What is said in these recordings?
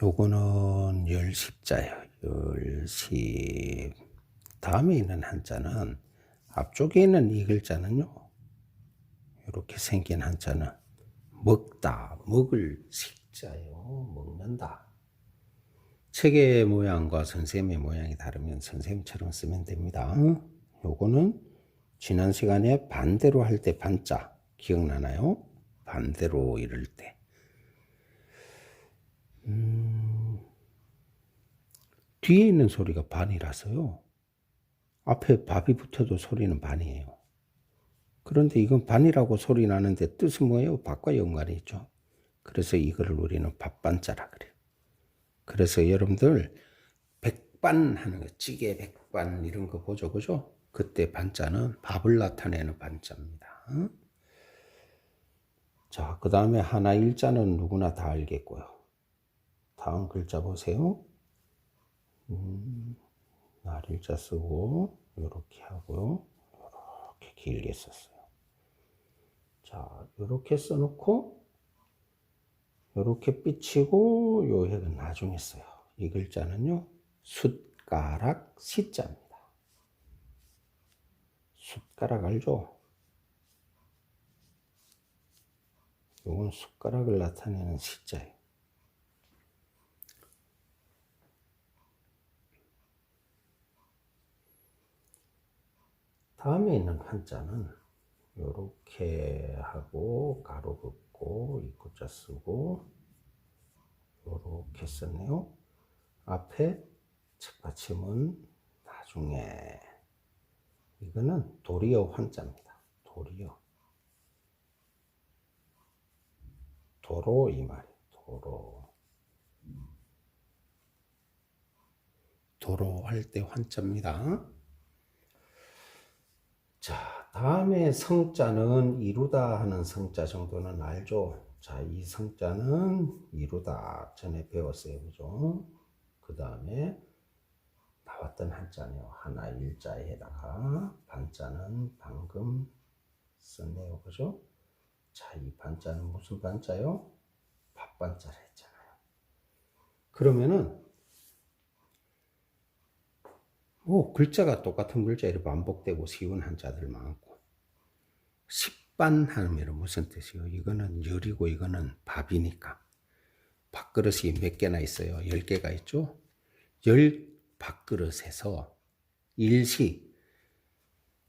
요거는 열십자예요. 열십. 다음에 있는 한자는 앞쪽에 있는 이 글자는요. 이렇게 생긴 한자는 먹다, 먹을 식자예요. 먹는다. 책의 모양과 선생님의 모양이 다르면 선생님처럼 쓰면 됩니다. 요거는 지난 시간에 반대로 할 때 반자 기억나나요? 반대로 이럴 때. 뒤에 있는 소리가 반이라서요. 앞에 밥이 붙어도 소리는 반이에요. 그런데 이건 반이라고 소리 나는데 뜻은 뭐예요? 밥과 연관이 있죠. 그래서 이거를 우리는 밥반자라 그래요. 그래서 여러분들 백반 하는 거, 찌개 백반 이런 거 보죠, 그죠? 그때 반자는 밥을 나타내는 반자입니다. 응? 자, 그 다음에 하나 일자는 누구나 다 알겠고요. 다음 글자 보세요. 음, 날일자 쓰고 이렇게 하고요. 이렇게 길게 썼어요. 자, 이렇게 써놓고 이렇게 삐치고 요 핵은 나중에 써요. 이 글자는요. 숟가락 시자입니다. 숟가락 알죠? 요건 숟가락을 나타내는 시자예요. 다음에 있는 한자는 요렇게 하고 가로 긋고 입구자 쓰고 요렇게 썼네요. 앞에 책받침은 나중에 이거는 도리어 환자입니다. 도리어 도로 이 말이에요. 도로 도로 할 때 환자입니다. 자, 다음에 성자는 이루다 하는 성자 정도는 알죠? 자, 이 성자는 이루다 전에 배웠어요. 그죠? 그 다음에 나왔던 한자네요. 하나 일자에다가 반자는 방금 썼네요. 그죠? 자, 이 반자는 무슨 반자요? 밥반자라 했잖아요. 그러면은 오, 글자가 똑같은 글자 이렇게 반복되고 쉬운 한자들 많고. 십반 하면 무슨 뜻이요? 이거는 열이고 이거는 밥이니까. 밥그릇이 몇 개나 있어요? 열 개가 있죠? 열 밥그릇에서 일시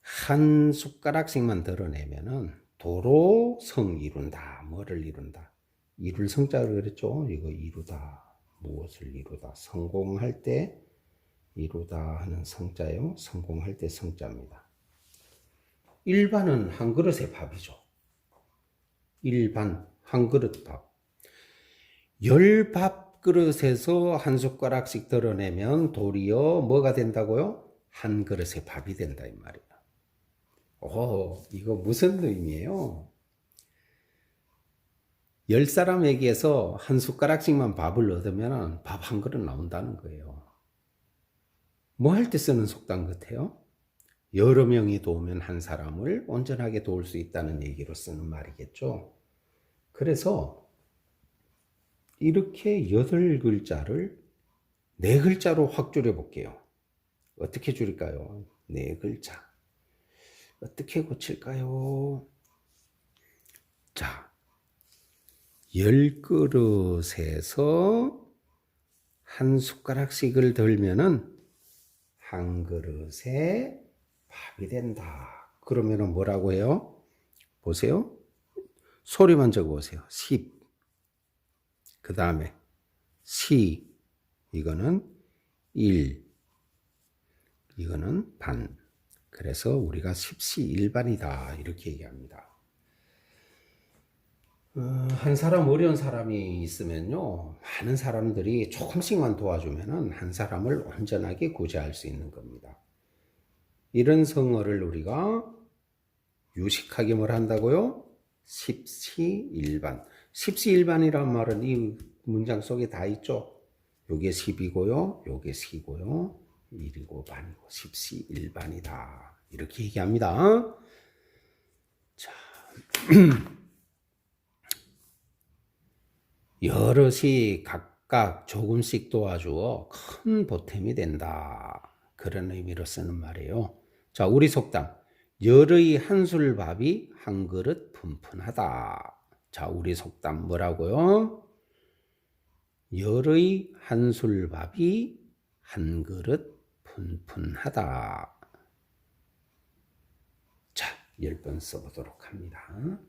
한 숟가락씩만 덜어내면은 도로 성 이룬다. 뭐를 이룬다? 이룰 성자를 그랬죠? 이거 이루다. 무엇을 이루다. 성공할 때 이루다 하는 성자요. 성공할 때 성자입니다. 일반은 한 그릇의 밥이죠. 일반 한 그릇 밥. 열 밥 그릇에서 한 숟가락씩 덜어내면 도리어 뭐가 된다고요? 한 그릇의 밥이 된다 이 말이에요. 오, 이거 무슨 의미예요? 열 사람에게서 한 숟가락씩만 밥을 얻으면 밥 한 그릇 나온다는 거예요. 뭐 할 때 쓰는 속담 같아요? 여러 명이 도우면 한 사람을 온전하게 도울 수 있다는 얘기로 쓰는 말이겠죠. 그래서 이렇게 여덟 글자를 네 글자로 확 줄여 볼게요. 어떻게 줄일까요? 네 글자. 어떻게 고칠까요? 자, 열 그릇에서 한 숟가락씩을 덜면은 한 그릇에 밥이 된다. 그러면은 뭐라고 해요? 보세요. 소리만 적어 보세요. 10. 그 다음에 시. 이거는 1. 이거는 반. 그래서 우리가 십시 일반이다. 이렇게 얘기합니다. 어, 한 사람 어려운 사람이 있으면요, 많은 사람들이 조금씩만 도와주면은 한 사람을 온전하게 구제할 수 있는 겁니다. 이런 성어를 우리가 유식하게 뭘 한다고요? 십시일반. 십시일반이란 말은 이 문장 속에 다 있죠. 요게 십이고요, 요게 시고요, 일이고 반이고 십시일반이다. 이렇게 얘기합니다. 자. 여럿이 각 각각 조금씩 도와주어 큰 보탬이 된다. 그런 의미로 쓰는 말이에요. 자, 우리 속담. 열의 한술 밥이 한 그릇 푼푼하다. 자, 우리 속담 뭐라고요? 열의 한술 밥이 한 그릇 푼푼하다. 자, 열 번 써보도록 합니다.